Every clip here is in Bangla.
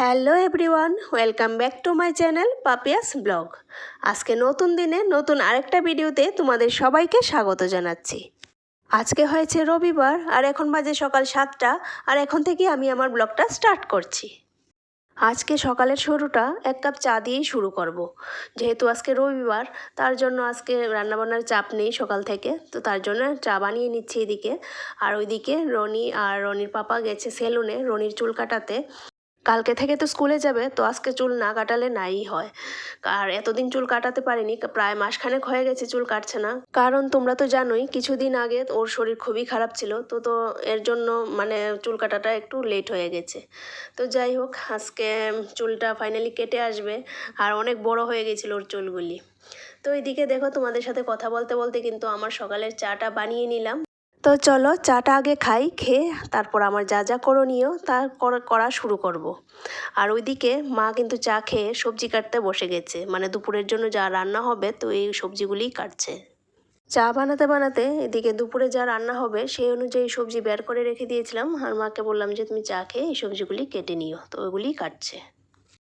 Hello everyone, welcome back to my channel Papiya's blog. আজকে নতুন দিনে নতুন আরেকটা ভিডিওতে তোমাদের সবাইকে স্বাগত জানাচ্ছি। আজকে হয়েছে রবিবার আর এখন বাজে সকাল সাতটা আর এখন থেকে আমি আমার ব্লগটা স্টার্ট করছি। আজকে সকালের শুরুটা এক কাপ চা দিয়েই শুরু করব। যেহেতু আজকে রবিবার, তার জন্য আজকে রান্নাবান্নার চাপ নেই সকাল থেকে, তো তার জন্য চা বানিয়ে নিচ্ছি এদিকে। আর ওইদিকে রনি আর রনির পাপা গেছে সেলুনে, রনির চুল কাটাতে। কালকে থেকে তো স্কুলে যাবে, তো আজকে চুল না কাটালে নাই হয়। আর এতদিন চুল কাটাতে পারিনি, প্রায় মাসখানেক হয়ে গেছে চুল কাটছে না। কারণ তোমরা তো জানোই, কিছুদিন আগে ওর শরীর খুবই খারাপ ছিল, তো তো এর জন্য মানে চুল কাটাটা একটু লেট হয়ে গেছে। তো যাই হোক, আজকে চুলটা ফাইনালি কেটে আসবে, আর অনেক বড় হয়ে গেছিল ওর চুলগুলি। তো এইদিকে দেখো তোমাদের সাথে কথা বলতে বলতে কিন্তু আমার সকালের চাটা বানিয়ে নিলাম। তো চলো চাটা আগে খাই খেয়ে তারপর আমার যা যা করণীয় তা করা- শুরু করব। আর ওইদিকে মা কিন্তু চা খেয়ে সবজি কাটতে বসে গেছে। মানে দুপুরের জন্য যা রান্না হবে তো এই সবজিগুলিই কাটছে। চা বানাতে বানাতে এদিকে দুপুরে যা রান্না হবে সেই অনুযায়ী সবজি বের করে রেখে দিয়েছিলাম। আর মাকে বললাম যে তুমি চা খেয়ে এই সবজিগুলি কেটে নিও। তো ওইগুলিই কাটছে।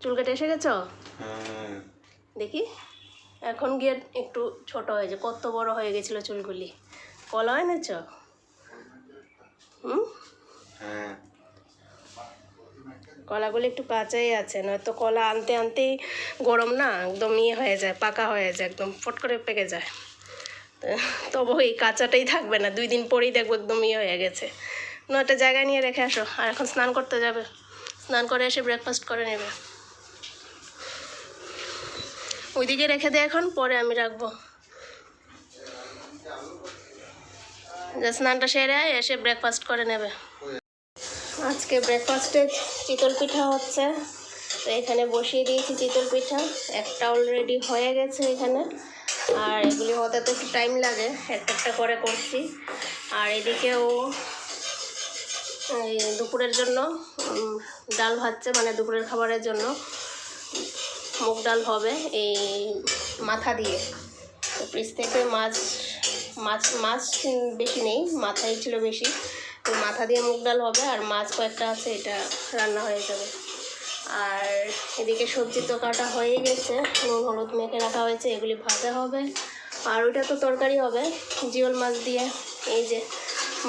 চুল কেটে এসে গেছো? হ্যাঁ। দেখি। এখন গিয়ে একটু ছোট হয়েছে কত বড় হয়ে গেছিল চুলগুলি। কলা এনেছ? হুম হ্যাঁ কলাগুলো একটু কাঁচাই আছে নয়তো কলা আনতে আনতেই গরম না একদম ইয়ে হয়ে যায় পাকা হয়ে যায় একদম ফট করে পেকে যায়। তো তবু এই কাঁচাটাই থাকবে না দুই দিন পরেই দেখব একদম ইয়ে হয়ে গেছে। নয়টা জায়গায় নিয়ে রেখে আসো আর এখন স্নান করতে যাবে। স্নান করে এসে ব্রেকফাস্ট করে নেবে। ওইদিকে রেখে দে এখন পরে আমি রাখব। যে স্নানটা সেরে এসে ব্রেকফাস্ট করে নেবে। আজকে ব্রেকফাস্টে চিতল পিঠা হচ্ছে। তো এখানে বসিয়ে দিয়েছি চিতল পিঠা। একটা অলরেডি হয়ে গেছে এখানে। আর এগুলি হতে তো একটু টাইম লাগে। একটা একটা করে করছি। আর এদিকেও এই দুপুরের জন্য ডাল ভাজছে মানে দুপুরের খাবারের জন্য। মুগ ডাল হবে এই মাথা দিয়ে। তো ফ্রিজ থেকে মাছ মাছ মাছ বেশি নেই মাথাই ছিল বেশি। তো মাথা দিয়ে মুগ ডাল হবে আর মাছ কয়েকটা আছে এটা রান্না হয়ে যাবে। আর এদিকে সবজি তো কাটা হয়ে গেছে নুন হলুদ মেখে রাখা হয়েছে এগুলি ভাজা হবে। আর ওইটা তো তরকারি হবে জিওল মাছ দিয়ে। এই যে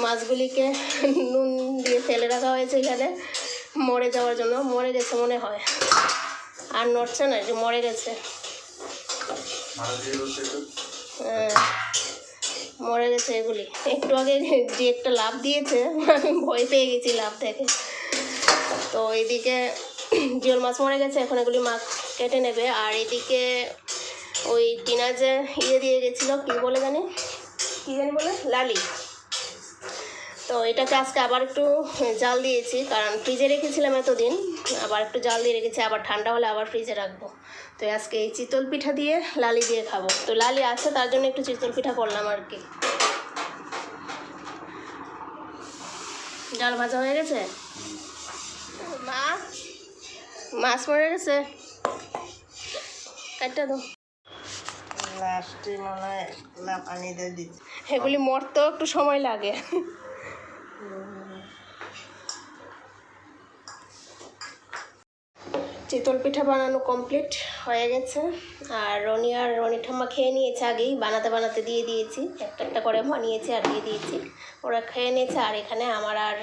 মাছগুলিকে নুন দিয়ে ফেলে রাখা হয়েছে এখানে মরে যাওয়ার জন্য মরে গেছে মনে হয়। আর নড়ছে না যে মরে গেছে। হ্যাঁ, মরে গেছে এগুলি। একটু আগে যে একটা লাভ দিয়েছে, আমি ভয় পেয়ে গেছি লাভ থেকে তো এদিকে জিওল মাছ মরে গেছে, এখন এগুলি মাছ কেটে নেবে। আর এদিকে ওই টিনা যে ইয়ে দিয়ে গেছিল, কী বলে জানি? কী জানি বলে? লালি। তো এটাকে আজকে আবার একটু জাল দিয়েছি কারণ ফ্রিজে রেখেছিলাম এতদিন। আবার একটু জাল দিয়ে রেখেছি আবার ঠান্ডা হলে আবার ফ্রিজে রাখব। তো আজকে এই চিতল পিঠা দিয়ে লালি দিয়ে খাব। তো লালি আছে তার জন্য একটু চিতল পিঠা করলাম আর কি। ডাল ভাজা হয়ে গেছে? মা মাছ মরে গেছে? কাটটা দাও। পানি দিয়ে এগুলি মরতেও একটু সময় লাগে। চিতল পিঠা বানানো কমপ্লিট হয়ে গেছে। আর রনি আর রনি ঠাম্মা খেয়ে নিয়েছে আগেই, বানাতে বানাতে দিয়ে দিয়েছি। একটা একটা করে বানিয়েছি আর দিয়ে দিয়েছি। ওরা খেয়ে নিয়েছে আর এখানে আমার আর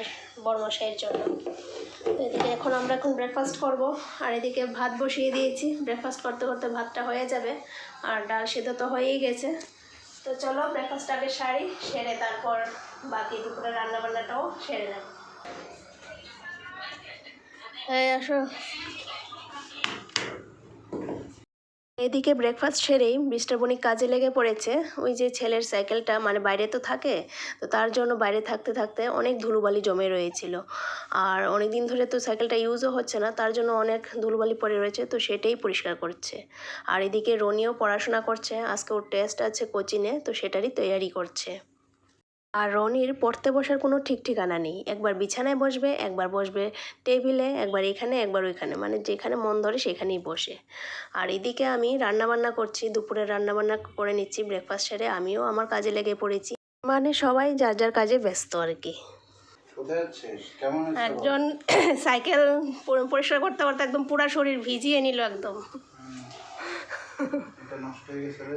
বর্মশাইয়ের জন্য। এদিকে এখন আমরা এখন ব্রেকফাস্ট করব। আর এদিকে ভাত বসিয়ে দিয়েছি। ব্রেকফাস্ট করতে করতে ভাতটা হয়ে যাবে। আর ডাল সেদ্ধ তো হয়েই গেছে। তো চলো ব্রেকফাস্ট আগে সারি সেরে তারপর বাকি দুপুরে রান্নাবান্নাটাও সেরে নেব। এই আসো। এদিকে ব্রেকফাস্ট সেরেই মিস্টার বণিক কাজে লেগে পড়েছে। ওই যে ছেলের সাইকেলটা মানে বাইরে তো থাকে, তো তার জন্য বাইরে থাকতে থাকতে অনেক ধুলোবালি জমে রয়েছিল। আর অনেক দিন ধরে তো সাইকেলটা ইউজও হচ্ছে না, তার জন্য অনেক ধুলোবালি পড়ে রয়েছে, তো সেটাই পরিষ্কার করছে। আর এদিকে রনিও পড়াশোনা করছে, আজকে ওর টেস্ট আছে কোচিংয়ে তো সেটারই তৈয়ারি করছে। আর রনির পড়তে বসার কোনো ঠিক ঠিকানা নেই। একবার বিছানায় বসবে একবার বসবে টেবিলে একবার এখানে একবার ওইখানে। মানে যেখানে মন ধরে সেখানেই বসে। আর এদিকে আমি রান্নাবান্না করছি দুপুরে রান্নাবান্না করে নিচ্ছি ব্রেকফাস্ট সেরে আমিও আমার কাজে লেগে পড়েছি। মানে সবাই যার যার কাজে ব্যস্ত আর কি। একজন সাইকেল পরিষ্কার করতে করতে একদম পুরা শরীর ভিজিয়ে নিল একদম এটা নষ্ট হয়ে গেছে রে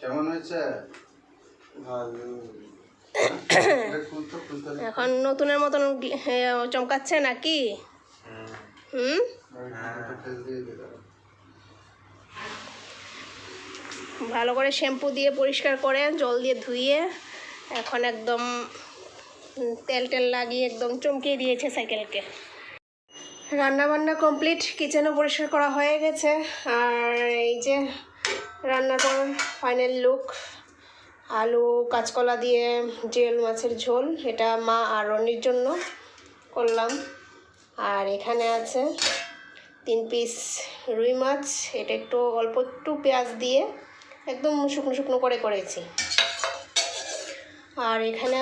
কেমন হয়েছে। এখন নতুনের মতন চমকাচ্ছে নাকি হুম। ভালো করে শ্যাম্পু দিয়ে পরিষ্কার করে, জল দিয়ে ধুয়ে, এখন একদম তেল টেল লাগিয়ে একদম চমকিয়ে দিয়েছে সাইকেলকে রান্না বান্না কমপ্লিট, কিচেনও পরিষ্কার করা হয়ে গেছে, আর এই যে রান্নার পর ফাইনাল লুক আলু, কাঁচকলা দিয়ে জেল মাছের ঝোল, এটা মা আর রনির জন্য করলাম। আর এখানে আছে তিন পিস রুই মাছ, এটা একটু অল্প একটু পেঁয়াজ দিয়ে একদম শুকনো শুকনো করে করেছি। আর এখানে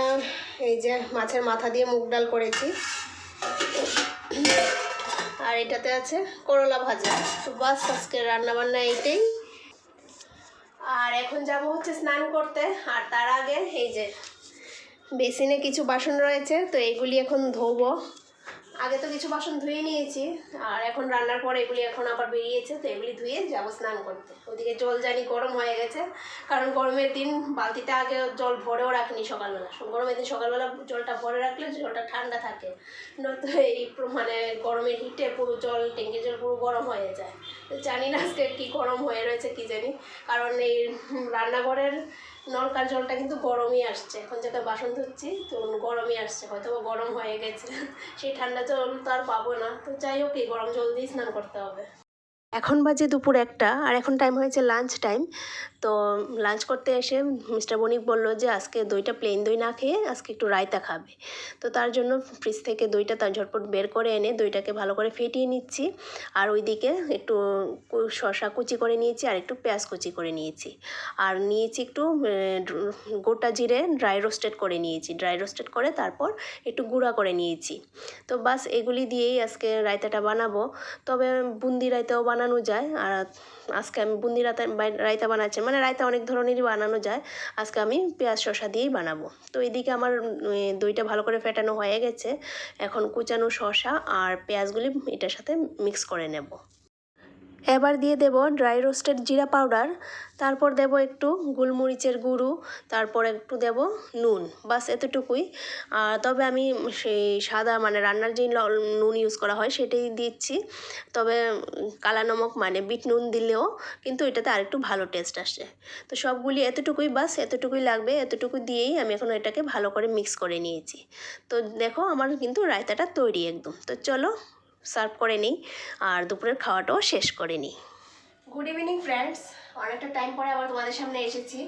এই যে মাছের মাথা দিয়ে মুগ ডাল করেছি। আর এটাতে আছে করলা ভাজা। তো বাস আজকে রান্নাবান্না এইটাই। আর এখন যাব হচ্ছে স্নান করতে, আর তার আগে এই যে বেসিনে কিছু বাসন রয়েছে, তো এগুলি এখন ধোবো। আগে তো কিছু বাসন ধুয়ে নিয়েছি, আর এখন রান্নার পর এগুলি এখন আবার বেরিয়েছে, তো এগুলি ধুয়ে যাব স্নান করতে। ওদিকে জল জানি গরম হয়ে গেছে। কারণ গরমের দিন বালতিতে আগে জল ভরেও রাখিনি সকালবেলা। গরমের দিন সকালবেলা জলটা ভরে রাখলে জলটা ঠান্ডা থাকে। নয়তো এই মানে গরমের হিটে পুরো জল, ট্যাঙ্কির জল পুরো গরম হয়ে যায়। জানি না আজকে কী গরম হয়ে রয়েছে, কী জানি। কারণ এই রান্নাঘরের নলকার জলটা কিন্তু গরমই আসছে। এখন যেটা বাসন ধুচ্ছি, তো গরমই আসছে। হয়তো গরম হয়ে গেছে। সেই ঠান্ডা জল তো আর পাবো না। তো যাই হোক, এই গরম জল দিয়ে স্নান করতে হবে। এখন বাজে দুপুর একটা, আর এখন টাইম হয়েছে লাঞ্চ টাইম তো লাঞ্চ করতে এসে মিস্টার বণিক বলল যে আজকে দইটা প্লেন দই না খেয়ে আজকে একটু রায়তা খাবে। তো তার জন্য ফ্রিজ থেকে দইটা তার ঝটপট বের করে এনে দইটাকে ভালো করে ফেটিয়ে নিচ্ছি, আর ওইদিকে একটু শসা কুচি করে নিয়েছি, আর একটু পেঁয়াজ কুচি করে নিয়েছি। আর নিয়েছি একটু গোটা জিরে ড্রাই রোস্টেড করে নিয়েছি। ড্রাই রোস্টেড করে তারপর একটু গুঁড়া করে নিয়েছি। তো বাস এগুলি দিয়েই আজকে রায়তাটা বানাবো। তবে বুন্দি রায়তাও বানানো যায়। আর আজকে আমি বুন্দি রায়তা রায়তা বানাচ্ছি। মানে রায়তা অনেক ধরনেরই বানানো যায়। আজকে আমি পেঁয়াজ শসা দিয়েই বানাবো। তো এদিকে আমার দইটা ভালো করে ফেটানো হয়ে গেছে। এখন কুচানো শসা আর পেঁয়াজগুলি এটার সাথে মিক্স করে নেব। এবার দিয়ে দেব ড্রাই রোস্টেড জিরা পাউডার, তারপর দেব একটু গোলমরিচের গুঁড়ো, তারপর একটু দেব নুন, বাস এতটুকুই। আর তবে আমি সেই সাদা মানে রান্নার যে নুন ইউজ করা হয় সেটাই দিচ্ছি। তবে কালা নমক মানে বিট নুন দিলেও কিন্তু এটাতে আরেকটু ভালো টেস্ট আসে। তো সবগুলি এতটুকুই বাস, এতটুকুই লাগবে এতটুকু দিয়েই আমি এখন এটাকে ভালো করে মিক্স করে নিয়েছি। তো দেখো আমার কিন্তু রায়তাটা তৈরি একদম। তো চলো সার্ভ করে নিই আর দুপুরের খাওয়াটাও শেষ করে নিই। গুড ইভিনিং ফ্রেন্ডস অনেকটা টাইম পরে আবার তোমাদের সামনে এসেছি।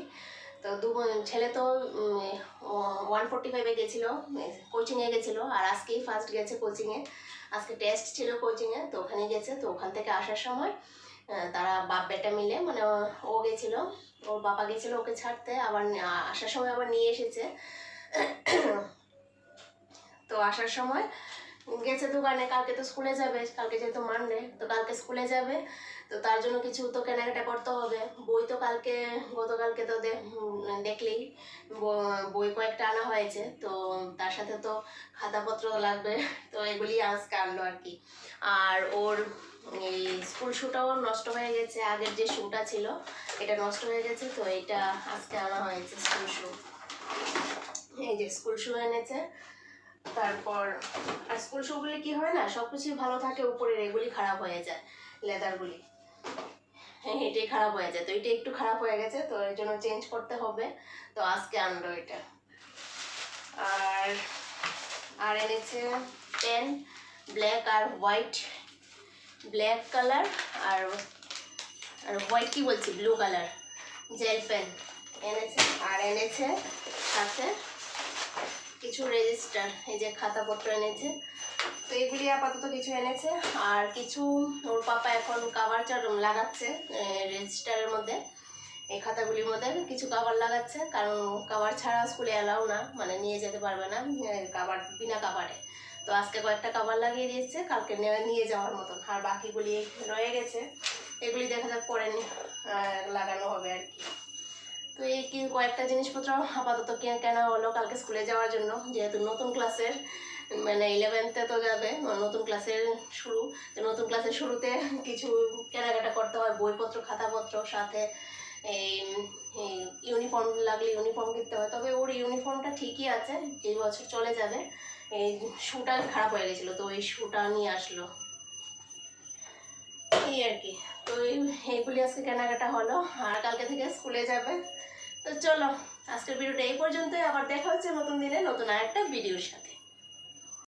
তো দু ছেলে তো ওয়ান ফোর্টি ফাইভে গেছিল কোচিংয়ে গেছিল, আর আজকেই ফার্স্ট গেছে কোচিংয়ে আজকে টেস্ট ছিল কোচিংয়ে তো ওখানে গেছে, তো ওখান থেকে আসার সময় তারা বাপ বেটা মিলে মানে ও- গেছিল, ওর বাবা গেছিল ওকে ছাড়তে, আবার আসার সময় আবার নিয়ে এসেছে। তো আসার সময় গেছে দোকানে কালকে তো স্কুলে যাবে, কালকে যেহেতু মানডে তো কালকে স্কুলে যাবে, তো তার জন্য কিছু তো কেনাকাটা করতে হবে। বই তো কালকে, গতকালকে তো দেখলেই বই কয়েকটা আনা হয়েছে, তো তার সাথে তো খাতাপত্র লাগবে, তো এগুলি আজকে আনলো আর কি। আর ওর এই স্কুল শ্যুটাও নষ্ট হয়ে গেছে, আগের যে শ্যুটা ছিল, এটা নষ্ট হয়ে গেছে, তো এটা আজকে আনা হয়েছে স্কুল শ্যু এই যে স্কুল শ্যু এনেছে তারপর, আর স্কুল শুগুলি কি হয় না সব কিছুই ভালো থাকে, উপরের এগুলি খারাপ হয়ে যায় লেদারগুলি হ্যাঁ এটাই খারাপ হয়ে যায়, তো এটা একটু খারাপ হয়ে গেছে, তো এর জন্য চেঞ্জ করতে হবে, তো আজকে আনলো এটা। আর আর এনেছে পেন ব্ল্যাক আর হোয়াইট ব্ল্যাক কালার আর আর হোয়াইট কি বলছি ব্লু কালার জেল পেন এনেছে, আর এনেছে সাথে কিছু রেজিস্টার এই যে খাতাপত্র এনেছে। তো এগুলি আপাতত কিছু এনেছে। আর কিছু, ওর পাপা এখন কাভার চার লাগাচ্ছে রেজিস্টারের মধ্যে, এই খাতাগুলির মধ্যে কিছু কাভার লাগাচ্ছে। কারণ কাভার ছাড়া স্কুলে অ্যালাউ না মানে নিয়ে যেতে পারবে না কাভার বিনা কাভারে তো আজকে কয়েকটা কাভার লাগিয়ে দিয়েছে, কালকে নিয়ে- যাওয়ার মতন। আর বাকিগুলি রয়ে গেছে, এগুলি দেখা যাক পরে লাগানো হবে আর কি। তো এই কয়েকটা জিনিসপত্র আপাতত কেনা হলো কালকে স্কুলে যাওয়ার জন্য, যেহেতু নতুন ক্লাসের মানে ইলেভেন্থে তো যাবে নতুন ক্লাসের শুরু নতুন ক্লাসের শুরুতে কিছু কেনাকাটা করতে হয়, বইপত্র, খাতাপত্র, সাথে এই ইউনিফর্ম লাগলে ইউনিফর্ম কিনতে হয়, তবে ওর ইউনিফর্মটা ঠিকই আছে, এই বছর চলে যাবে, এই শুটা খারাপ হয়ে গেছিল, তো ওই শুটা নিয়ে আসলো। এই আর কি। তো এই- এইগুলি আজকে কেনাকাটা হলো, আর কালকে থেকে স্কুলে যাবে। তো চলো, আজকের ভিডিওটা এই পর্যন্তই। আবার দেখা হচ্ছে নতুন দিনে নতুন আর একটা ভিডিওর সাথে।